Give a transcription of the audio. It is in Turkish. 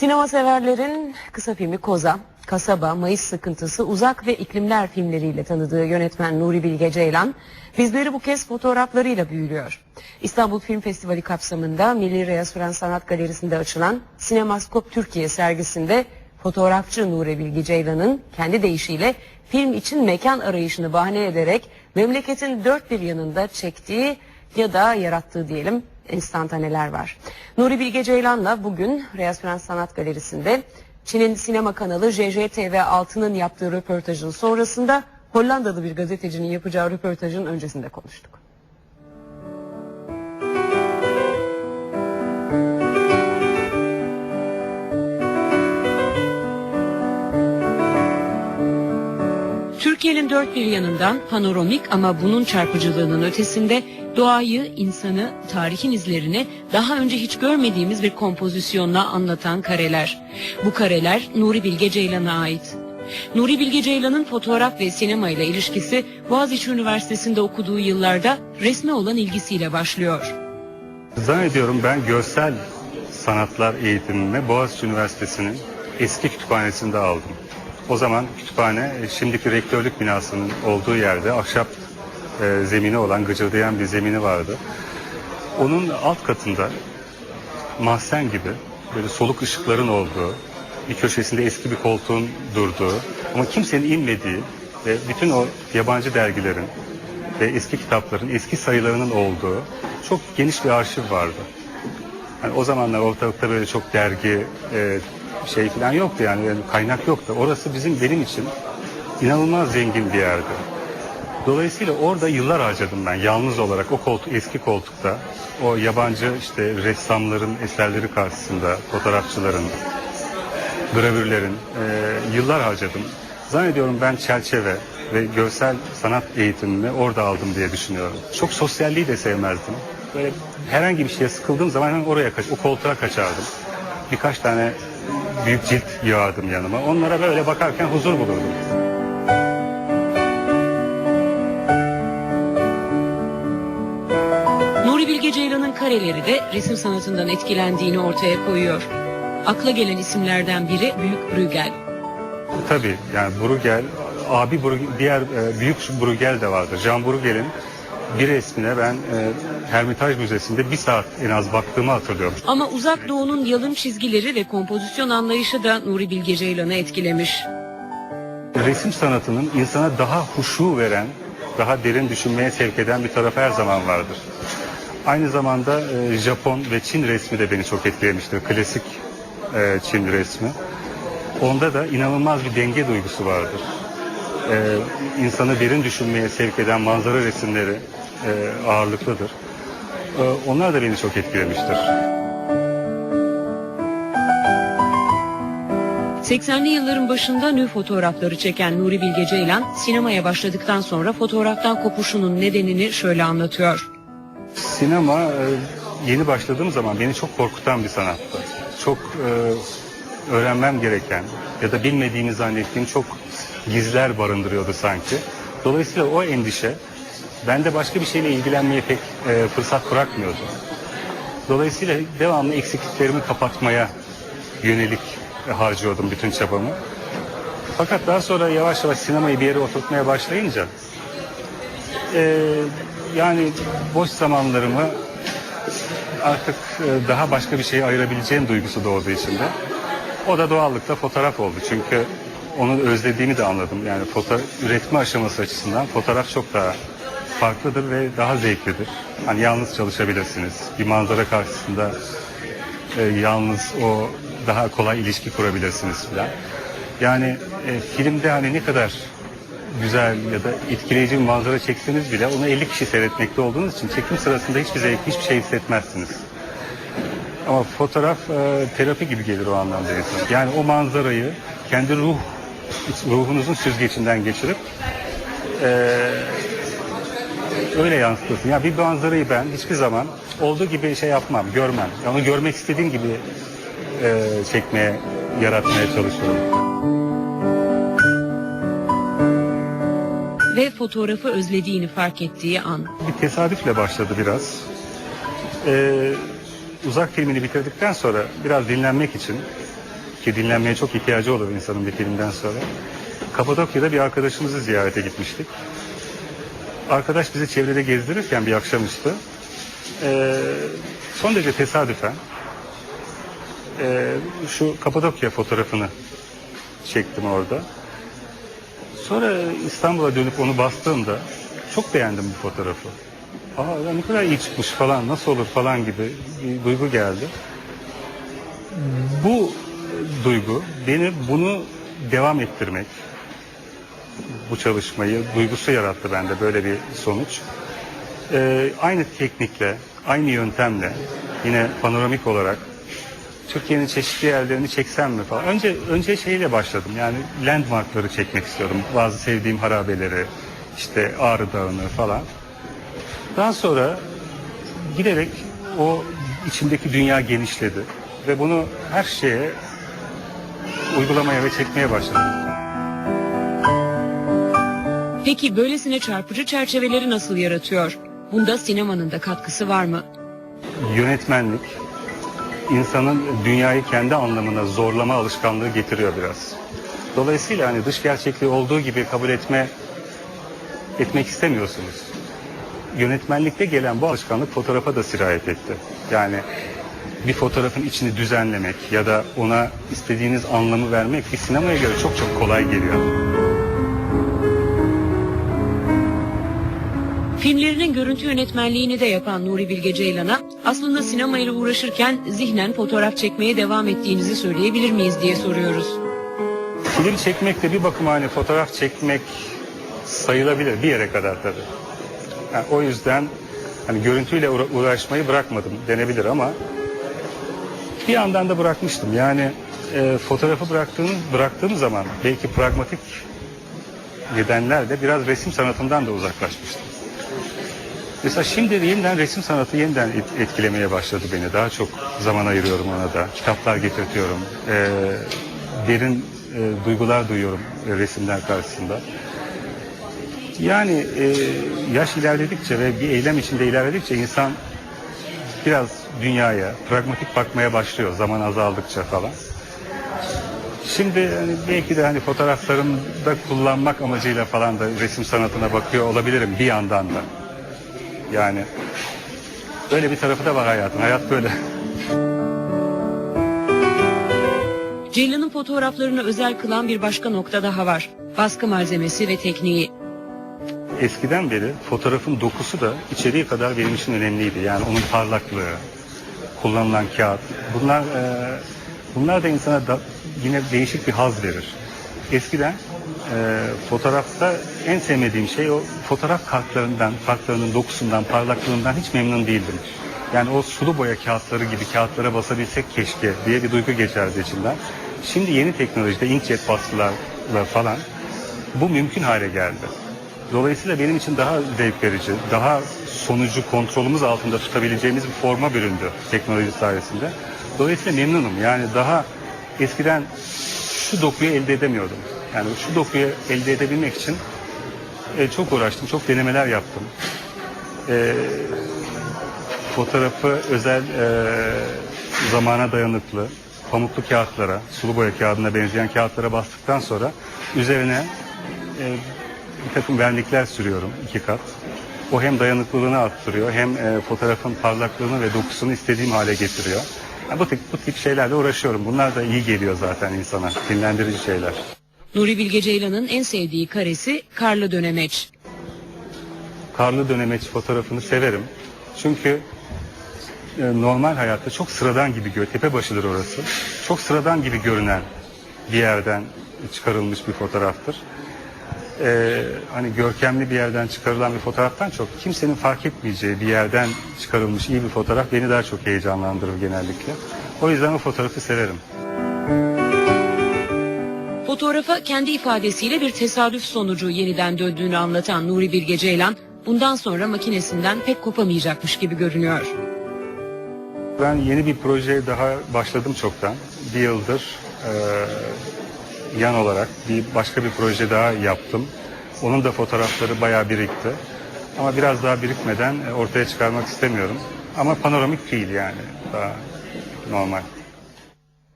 Sinema severlerin kısa filmi Koza, Kasaba, Mayıs Sıkıntısı, Uzak ve İklimler filmleriyle tanıdığı yönetmen Nuri Bilge Ceylan, bizleri bu kez fotoğraflarıyla büyülüyor. İstanbul Film Festivali kapsamında Milli Restoran Sanat Galerisi'nde açılan Sinemaskop Türkiye sergisinde fotoğrafçı Nuri Bilge Ceylan'ın kendi deyişiyle film için mekan arayışını bahane ederek memleketin dört bir yanında çektiği ya da yarattığı diyelim enstantaneler var. Nuri Bilge Ceylan'la bugün Reyaz Prens Sanat Galerisi'nde Çin'in sinema kanalı JJTV6'nın yaptığı röportajın sonrasında Hollandalı bir gazetecinin yapacağı röportajın öncesinde konuştuk. Türkiye'nin dört bir yanından panoramik ama bunun çarpıcılığının ötesinde doğayı, insanı, tarihin izlerini daha önce hiç görmediğimiz bir kompozisyonla anlatan kareler. Bu kareler Nuri Bilge Ceylan'a ait. Nuri Bilge Ceylan'ın fotoğraf ve sinema ile ilişkisi Boğaziçi Üniversitesi'nde okuduğu yıllarda resme olan ilgisiyle başlıyor. Zannediyorum ben görsel sanatlar eğitimimi Boğaziçi Üniversitesi'nin eski kütüphanesinde aldım. O zaman kütüphane şimdiki rektörlük binasının olduğu yerde ahşap e, zemini olan gıcırdayan bir zemini vardı. Onun alt katında mahzen gibi böyle soluk ışıkların olduğu, bir köşesinde eski bir koltuğun durduğu ama kimsenin inmediği ve bütün o yabancı dergilerin ve eski kitapların eski sayılarının olduğu çok geniş bir arşiv vardı. Yani o zamanlar ortalıkta böyle çok dergi e, şey falan yoktu yani, yani kaynak yoktu. Orası bizim benim için inanılmaz zengin bir yerdi. Dolayısıyla orada yıllar harcadım ben yalnız olarak o koltuk eski koltukta o yabancı işte ressamların eserleri karşısında fotoğrafçıların gravürlerin e, yıllar harcadım. Zannediyorum ben çerçeve ve görsel sanat eğitimimi orada aldım diye düşünüyorum. Çok sosyalliği de sevmezdim. Böyle herhangi bir şeye sıkıldığım zaman hemen oraya kaç, o koltuğa kaçardım. Birkaç tane büyük cilt yığardım yanıma. Onlara böyle bakarken huzur bulurdum. Bilge Ceylan'ın kareleri de resim sanatından etkilendiğini ortaya koyuyor. Akla gelen isimlerden biri Büyük Bruegel. Tabii yani Bruegel, abi Bruegel, diğer e, büyük Bruegel de vardır. Jean Bruegel'in bir resmine ben e, Hermitage Müzesi'nde bir saat en az baktığımı hatırlıyorum. Ama Uzak Doğu'nun yalın çizgileri ve kompozisyon anlayışı da Nuri Bilge Ceylan'ı etkilemiş. Resim sanatının insana daha huşu veren, daha derin düşünmeye sevk eden bir tarafı her zaman vardır. Aynı zamanda e, Japon ve Çin resmi de beni çok etkilemiştir. Klasik e, Çin resmi. Onda da inanılmaz bir denge duygusu vardır. E, insanı derin düşünmeye sevk eden manzara resimleri e, ağırlıklıdır. Onlar da beni çok etkilemiştir. 80'li yılların başında nü fotoğrafları çeken Nuri Bilge Ceylan sinemaya başladıktan sonra fotoğraftan kopuşunun nedenini şöyle anlatıyor. Sinema e, yeni başladığım zaman beni çok korkutan bir sanattı. Çok e, öğrenmem gereken ya da bilmediğimi zannettiğim çok gizler barındırıyordu sanki. Dolayısıyla o endişe bende başka bir şeyle ilgilenmeye pek e, fırsat bırakmıyordu. Dolayısıyla devamlı eksikliklerimi kapatmaya yönelik harcıyordum bütün çabamı. Fakat daha sonra yavaş yavaş sinemayı bir yere oturtmaya başlayınca yani boş zamanlarımı artık e, daha başka bir şeye ayırabileceğim duygusu doğdu içimde. O da doğallıkla fotoğraf oldu. Çünkü onu özlediğimi de anladım. Yani foto üretme aşaması açısından fotoğraf çok daha farklıdır ve daha zevklidir. Hani yalnız çalışabilirsiniz. Bir manzara karşısında e, yalnız o daha kolay ilişki kurabilirsiniz falan. Yani e, filmde hani ne kadar güzel ya da etkileyici bir manzara çekseniz bile onu 50 kişi seyretmekte olduğunuz için çekim sırasında hiçbir zevk, hiçbir şey hissetmezsiniz. Ama fotoğraf e, terapi gibi gelir o anlamda. Yani o manzarayı kendi ruh ruhunuzun süzgecinden geçirip e, öyle yansıtırsın. Ya bir manzarayı ben hiçbir zaman olduğu gibi şey yapmam, görmem. Onu görmek istediğim gibi e, çekmeye, yaratmaya çalışıyorum. Ve fotoğrafı özlediğini fark ettiği an. Bir tesadüfle başladı biraz. Ee, uzak filmini bitirdikten sonra biraz dinlenmek için ki dinlenmeye çok ihtiyacı olur insanın bir filmden sonra. Kapadokya'da bir arkadaşımızı ziyarete gitmiştik. Arkadaş bizi çevrede gezdirirken bir akşamüstü e, son derece tesadüfen e, şu Kapadokya fotoğrafını çektim orada. Sonra İstanbul'a dönüp onu bastığımda çok beğendim bu fotoğrafı. Aa ya ne kadar iyi çıkmış falan nasıl olur falan gibi bir duygu geldi. Bu duygu beni bunu devam ettirmek, bu çalışmayı duygusu yarattı bende böyle bir sonuç. Ee, aynı teknikle, aynı yöntemle yine panoramik olarak Türkiye'nin çeşitli yerlerini çeksem mi falan. Önce önce şeyle başladım. Yani landmarkları çekmek istiyorum. Bazı sevdiğim harabeleri, işte Ağrı Dağı'nı falan. Daha sonra giderek o içimdeki dünya genişledi ve bunu her şeye uygulamaya ve çekmeye başladım. Peki böylesine çarpıcı çerçeveleri nasıl yaratıyor? Bunda sinemanın da katkısı var mı? Yönetmenlik insanın dünyayı kendi anlamına zorlama alışkanlığı getiriyor biraz. Dolayısıyla hani dış gerçekliği olduğu gibi kabul etme etmek istemiyorsunuz. Yönetmenlikte gelen bu alışkanlık fotoğrafa da sirayet etti. Yani bir fotoğrafın içini düzenlemek ya da ona istediğiniz anlamı vermek bir sinemaya göre çok çok kolay geliyor. Filmlerinin görüntü yönetmenliğini de yapan Nuri Bilge Ceylan'a aslında sinemayla uğraşırken zihnen fotoğraf çekmeye devam ettiğinizi söyleyebilir miyiz diye soruyoruz. Film çekmek de bir bakıma hani fotoğraf çekmek sayılabilir bir yere kadar tabii. Yani o yüzden hani görüntüyle uğra- uğraşmayı bırakmadım denebilir ama bir yandan da bırakmıştım. Yani e, fotoğrafı bıraktığım, bıraktığım zaman belki pragmatik nedenlerle biraz resim sanatından da uzaklaşmıştım. Mesela şimdi yeniden resim sanatı yeniden et- etkilemeye başladı beni. Daha çok zaman ayırıyorum ona da. Kitaplar getirtiyorum. Ee, derin e, duygular duyuyorum e, resimler karşısında. Yani e, yaş ilerledikçe ve bir eylem içinde ilerledikçe insan biraz dünyaya pragmatik bakmaya başlıyor zaman azaldıkça falan. Şimdi hani belki de hani fotoğraflarımda kullanmak amacıyla falan da resim sanatına bakıyor olabilirim bir yandan da. Yani böyle bir tarafı da var hayatın. Hayat böyle. Ceylan'ın fotoğraflarını özel kılan bir başka nokta daha var. Baskı malzemesi ve tekniği. Eskiden beri fotoğrafın dokusu da içeriği kadar benim için önemliydi. Yani onun parlaklığı, kullanılan kağıt. Bunlar e, bunlar da insana da yine değişik bir haz verir. Eskiden e, fotoğrafta en sevmediğim şey o fotoğraf kartlarından, kartlarının dokusundan, parlaklığından hiç memnun değildim. Yani o sulu boya kağıtları gibi kağıtlara basabilsek keşke diye bir duygu geçerdi içimden. Şimdi yeni teknolojide inkjet baskılarla falan bu mümkün hale geldi. Dolayısıyla benim için daha zevk verici, daha sonucu kontrolümüz altında tutabileceğimiz bir forma büründü teknoloji sayesinde. Dolayısıyla memnunum. Yani daha eskiden şu dokuyu elde edemiyordum. Yani şu dokuyu elde edebilmek için e, çok uğraştım, çok denemeler yaptım. E, fotoğrafı özel e, zamana dayanıklı, pamuklu kağıtlara, sulu boya kağıdına benzeyen kağıtlara bastıktan sonra üzerine e, bir takım vernikler sürüyorum iki kat. O hem dayanıklılığını arttırıyor hem e, fotoğrafın parlaklığını ve dokusunu istediğim hale getiriyor. Yani bu tip bu tip şeylerle uğraşıyorum. Bunlar da iyi geliyor zaten insana. Dinlendirici şeyler. Nuri Bilge Ceylan'ın en sevdiği karesi karlı dönemeç. Karlı dönemeç fotoğrafını severim. Çünkü e, normal hayatta çok sıradan gibi gör. Tepe başıdır orası. Çok sıradan gibi görünen bir yerden çıkarılmış bir fotoğraftır. Ee, hani görkemli bir yerden çıkarılan bir fotoğraftan çok kimsenin fark etmeyeceği bir yerden çıkarılmış iyi bir fotoğraf beni daha çok heyecanlandırır genellikle. O yüzden o fotoğrafı severim. Fotoğrafa kendi ifadesiyle bir tesadüf sonucu yeniden döndüğünü anlatan Nuri Bilge Ceylan, bundan sonra makinesinden pek kopamayacakmış gibi görünüyor. Ben yeni bir projeye daha başladım çoktan. Bir yıldır e, yan olarak bir başka bir proje daha yaptım. Onun da fotoğrafları bayağı birikti. Ama biraz daha birikmeden e, ortaya çıkarmak istemiyorum. Ama panoramik değil yani. Daha normal.